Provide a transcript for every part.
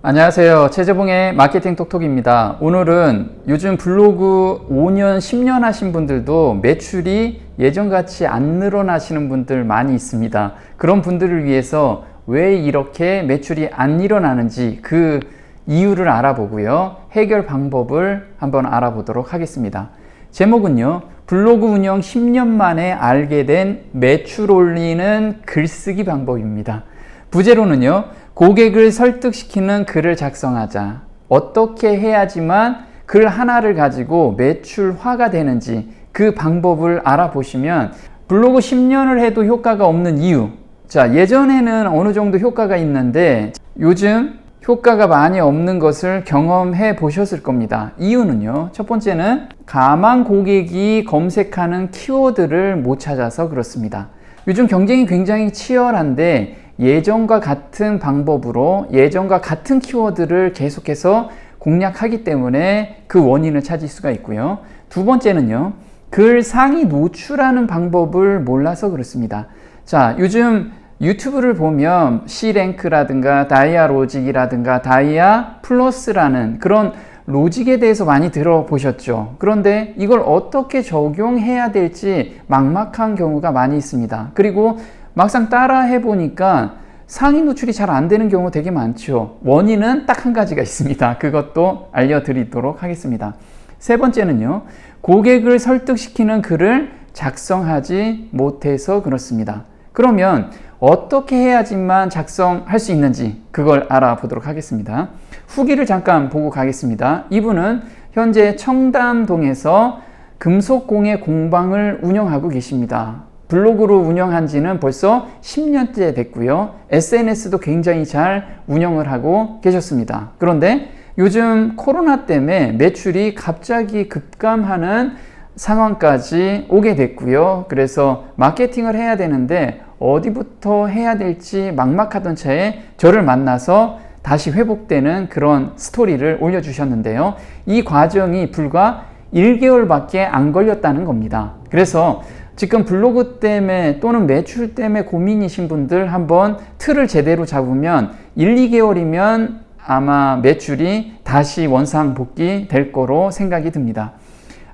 안녕하세요. 최재봉의 마케팅 톡톡입니다. 오늘은 요즘 블로그 5년, 10년 하신 분들도 매출이 예전같이 안 늘어나시는 분들 많이 있습니다. 그런 분들을 위해서 왜 이렇게 매출이 안 일어나는지 그 이유를 알아보고요. 해결 방법을 한번 알아보도록 하겠습니다. 제목은요. 블로그 운영 10년 만에 알게 된 매출 올리는 글쓰기 방법입니다. 부제로는요. 고객을 설득시키는 글을 작성하자. 어떻게 해야지만 글 하나를 가지고 매출화가 되는지 그 방법을 알아보시면 블로그 10년을 해도 효과가 없는 이유. 자, 예전에는 어느 정도 효과가 있는데 요즘 효과가 많이 없는 것을 경험해 보셨을 겁니다. 이유는요. 첫 번째는 가망 고객이 검색하는 키워드를 못 찾아서 그렇습니다. 요즘 경쟁이 굉장히 치열한데 예전과 같은 방법으로 예전과 같은 키워드를 계속해서 공략하기 때문에 그 원인을 찾을 수가 있고요. 두 번째는요. 글 상위 노출하는 방법을 몰라서 그렇습니다. 자, 요즘 유튜브를 보면 C랭크라든가 다이아 로직이라든가 다이아 플러스라는 그런 로직에 대해서 많이 들어보셨죠. 그런데 이걸 어떻게 적용해야 될지 막막한 경우가 많이 있습니다. 그리고 막상 따라 해보니까 상위 노출이 잘 안 되는 경우 되게 많죠. 원인은 딱 한 가지가 있습니다. 그것도 알려드리도록 하겠습니다. 세 번째는요, 고객을 설득시키는 글을 작성하지 못해서 그렇습니다. 그러면 어떻게 해야지만 작성할 수 있는지 그걸 알아보도록 하겠습니다. 후기를 잠깐 보고 가겠습니다. 이분은 현재 청담동에서 금속공예 공방을 운영하고 계십니다. 블로그로 운영한 지는 벌써 10년째 됐고요. SNS도 굉장히 잘 운영을 하고 계셨습니다. 그런데 요즘 코로나 때문에 매출이 갑자기 급감하는 상황까지 오게 됐고요. 그래서 마케팅을 해야 되는데 어디부터 해야 될지 막막하던 차에 저를 만나서 다시 회복되는 그런 스토리를 올려주셨는데요. 이 과정이 불과 1개월밖에 안 걸렸다는 겁니다. 그래서 지금 블로그 때문에 또는 매출 때문에 고민이신 분들 한번 틀을 제대로 잡으면 1, 2개월이면 아마 매출이 다시 원상 복귀 될 거로 생각이 듭니다.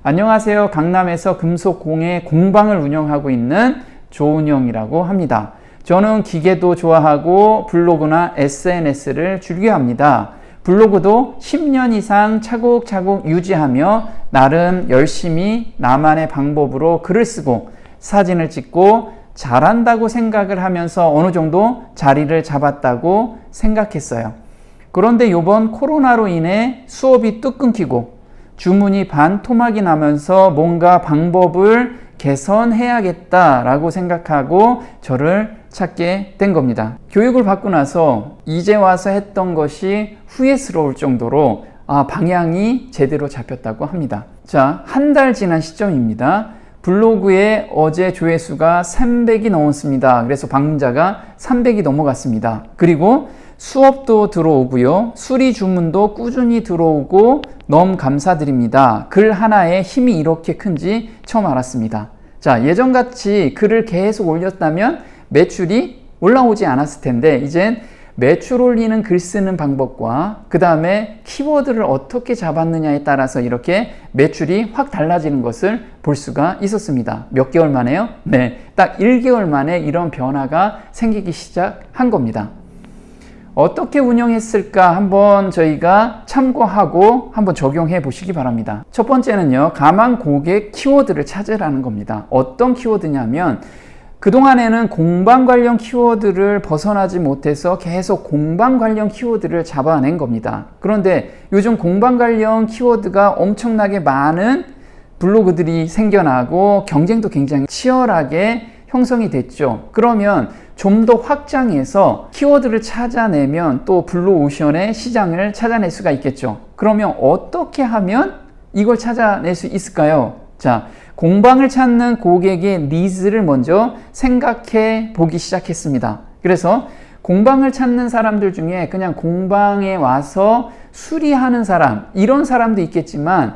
안녕하세요. 강남에서 금속 공예 공방을 운영하고 있는 조은영이라고 합니다. 저는 기계도 좋아하고 블로그나 SNS를 즐겨합니다. 블로그도 10년 이상 차곡차곡 유지하며 나름 열심히 나만의 방법으로 글을 쓰고 사진을 찍고 잘한다고 생각을 하면서 어느 정도 자리를 잡았다고 생각했어요. 그런데 이번 코로나로 인해 수업이 뚝 끊기고 주문이 반토막이 나면서 뭔가 방법을 개선해야겠다라고 생각하고 저를 찾게 된 겁니다. 교육을 받고 나서 이제 와서 했던 것이 후회스러울 정도로 아, 방향이 제대로 잡혔다고 합니다. 자, 한 달 지난 시점입니다. 블로그에 어제 조회수가 300이 넘었습니다. 그래서 방문자가 300이 넘어갔습니다. 그리고 수업도 들어오고요. 수리 주문도 꾸준히 들어오고 너무 감사드립니다. 글 하나에 힘이 이렇게 큰지 처음 알았습니다. 자, 예전같이 글을 계속 올렸다면 매출이 올라오지 않았을 텐데 이젠 매출 올리는 글 쓰는 방법과 그 다음에 키워드를 어떻게 잡았느냐에 따라서 이렇게 매출이 확 달라지는 것을 볼 수가 있었습니다. 몇 개월 만에요? 네. 딱 1개월 만에 이런 변화가 생기기 시작한 겁니다. 어떻게 운영했을까 한번 저희가 참고하고 한번 적용해 보시기 바랍니다. 첫 번째는요, 가망 고객 키워드를 찾으라는 겁니다. 어떤 키워드냐면, 그동안에는 공방 관련 키워드를 벗어나지 못해서 계속 공방 관련 키워드를 잡아낸 겁니다. 그런데 요즘 공방 관련 키워드가 엄청나게 많은 블로그들이 생겨나고 경쟁도 굉장히 치열하게 형성이 됐죠. 그러면 좀 더 확장해서 키워드를 찾아내면 또 블루오션의 시장을 찾아낼 수가 있겠죠. 그러면 어떻게 하면 이걸 찾아낼 수 있을까요? 자, 공방을 찾는 고객의 니즈를 먼저 생각해 보기 시작했습니다. 그래서 공방을 찾는 사람들 중에 그냥 공방에 와서 수리하는 사람, 이런 사람도 있겠지만,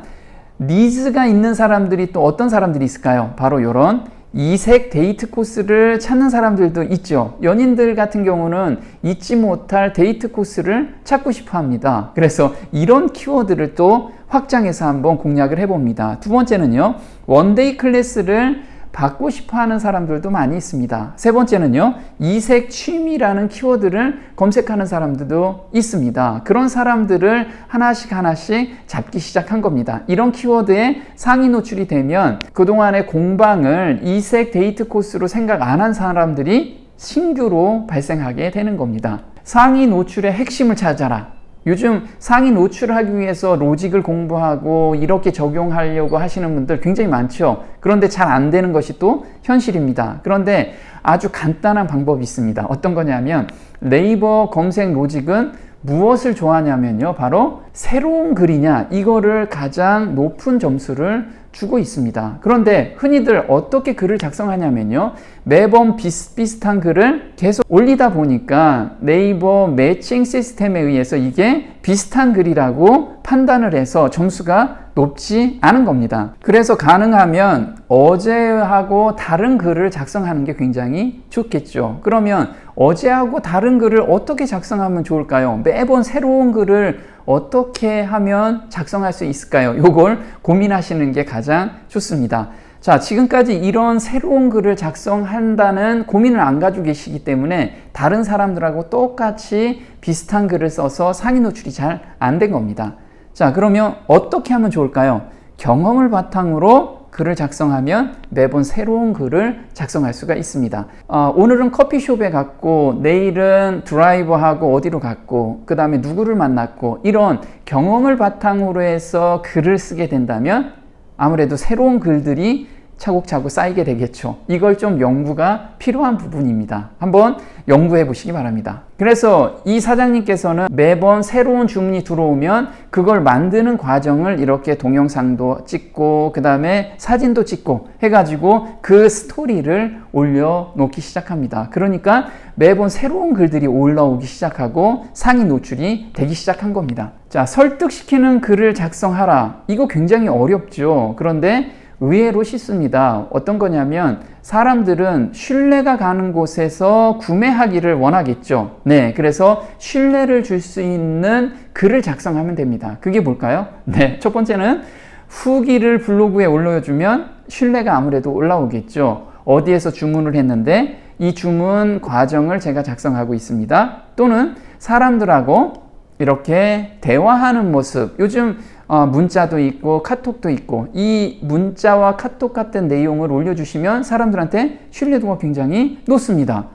니즈가 있는 사람들이 또 어떤 사람들이 있을까요? 바로 이런 이색 데이트 코스를 찾는 사람들도 있죠. 연인들 같은 경우는 잊지 못할 데이트 코스를 찾고 싶어 합니다. 그래서 이런 키워드를 또 확장해서 한번 공략을 해봅니다. 두 번째는요, 원데이 클래스를 받고 싶어 하는 사람들도 많이 있습니다. 세 번째는요, 이색 취미라는 키워드를 검색하는 사람들도 있습니다. 그런 사람들을 하나씩 하나씩 잡기 시작한 겁니다. 이런 키워드에 상위 노출이 되면 그동안의 공방을 이색 데이트 코스로 생각 안 한 사람들이 신규로 발생하게 되는 겁니다. 상위 노출의 핵심을 찾아라. 요즘 상위 노출하기 위해서 로직을 공부하고 이렇게 적용하려고 하시는 분들 굉장히 많죠. 그런데 잘 안 되는 것이 또 현실입니다. 그런데 아주 간단한 방법이 있습니다. 어떤 거냐면 네이버 검색 로직은 무엇을 좋아하냐면요. 바로 새로운 글이냐, 이거를 가장 높은 점수를 주고 있습니다. 그런데 흔히들 어떻게 글을 작성하냐면요. 매번 비슷비슷한 글을 계속 올리다 보니까 네이버 매칭 시스템에 의해서 이게 비슷한 글이라고 판단을 해서 점수가 높지 않은 겁니다. 그래서 가능하면 어제하고 다른 글을 작성하는 게 굉장히 좋겠죠. 그러면 어제하고 다른 글을 어떻게 작성하면 좋을까요? 매번 새로운 글을 어떻게 하면 작성할 수 있을까요? 요걸 고민하시는 게 가장 좋습니다. 자, 지금까지 이런 새로운 글을 작성한다는 고민을 안 가지고 계시기 때문에 다른 사람들하고 똑같이 비슷한 글을 써서 상위 노출이 잘 안 된 겁니다. 자, 그러면 어떻게 하면 좋을까요? 경험을 바탕으로 글을 작성하면 매번 새로운 글을 작성할 수가 있습니다. 어, 오늘은 커피숍에 갔고, 내일은 드라이버하고 어디로 갔고, 그 다음에 누구를 만났고, 이런 경험을 바탕으로 해서 글을 쓰게 된다면 아무래도 새로운 글들이 차곡차곡 쌓이게 되겠죠. 이걸 좀 연구가 필요한 부분입니다. 한번 연구해 보시기 바랍니다. 그래서 이 사장님께서는 매번 새로운 주문이 들어오면 그걸 만드는 과정을 이렇게 동영상도 찍고 그 다음에 사진도 찍고 해가지고 그 스토리를 올려놓기 시작합니다. 그러니까 매번 새로운 글들이 올라오기 시작하고 상위 노출이 되기 시작한 겁니다. 자, 설득시키는 글을 작성하라. 이거 굉장히 어렵죠. 그런데 의외로 쉽습니다. 어떤 거냐면 사람들은 신뢰가 가는 곳에서 구매하기를 원하겠죠. 네, 그래서 신뢰를 줄 수 있는 글을 작성하면 됩니다. 그게 뭘까요? 네, 첫 번째는 후기를 블로그에 올려주면 신뢰가 아무래도 올라오겠죠. 어디에서 주문을 했는데 이 주문 과정을 제가 작성하고 있습니다. 또는 사람들하고 이렇게 대화하는 모습. 요즘 어, 문자도 있고 카톡도 있고 이 문자와 카톡 같은 내용을 올려주시면 사람들한테 신뢰도가 굉장히 높습니다.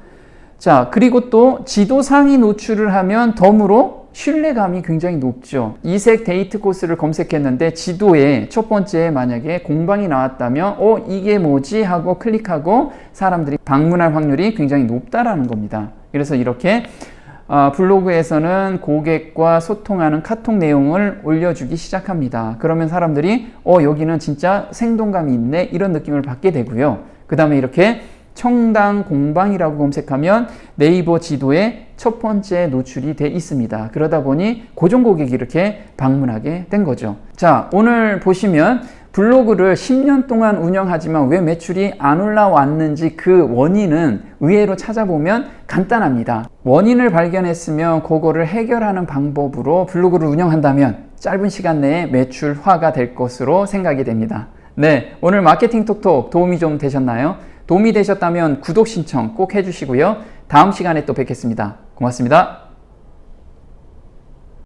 자, 그리고 또 지도 상위 노출을 하면 덤으로 신뢰감이 굉장히 높죠. 이색 데이트 코스를 검색했는데 지도에 첫 번째 만약에 공방이 나왔다면 어, 이게 뭐지? 하고 클릭하고 사람들이 방문할 확률이 굉장히 높다라는 겁니다. 그래서 이렇게 어, 블로그에서는 고객과 소통하는 카톡 내용을 올려주기 시작합니다. 그러면 사람들이 어 여기는 진짜 생동감이 있네 이런 느낌을 받게 되고요. 그 다음에 이렇게 청당 공방이라고 검색하면 네이버 지도에 첫 번째 노출이 돼 있습니다. 그러다 보니 고정 고객이 이렇게 방문하게 된 거죠. 자, 오늘 보시면 블로그를 10년 동안 운영하지만 왜 매출이 안 올라왔는지 그 원인은 의외로 찾아보면 간단합니다. 원인을 발견했으면 그거를 해결하는 방법으로 블로그를 운영한다면 짧은 시간 내에 매출화가 될 것으로 생각이 됩니다. 네, 오늘 마케팅 톡톡 도움이 좀 되셨나요? 도움이 되셨다면 구독 신청 꼭 해주시고요. 다음 시간에 또 뵙겠습니다. 고맙습니다.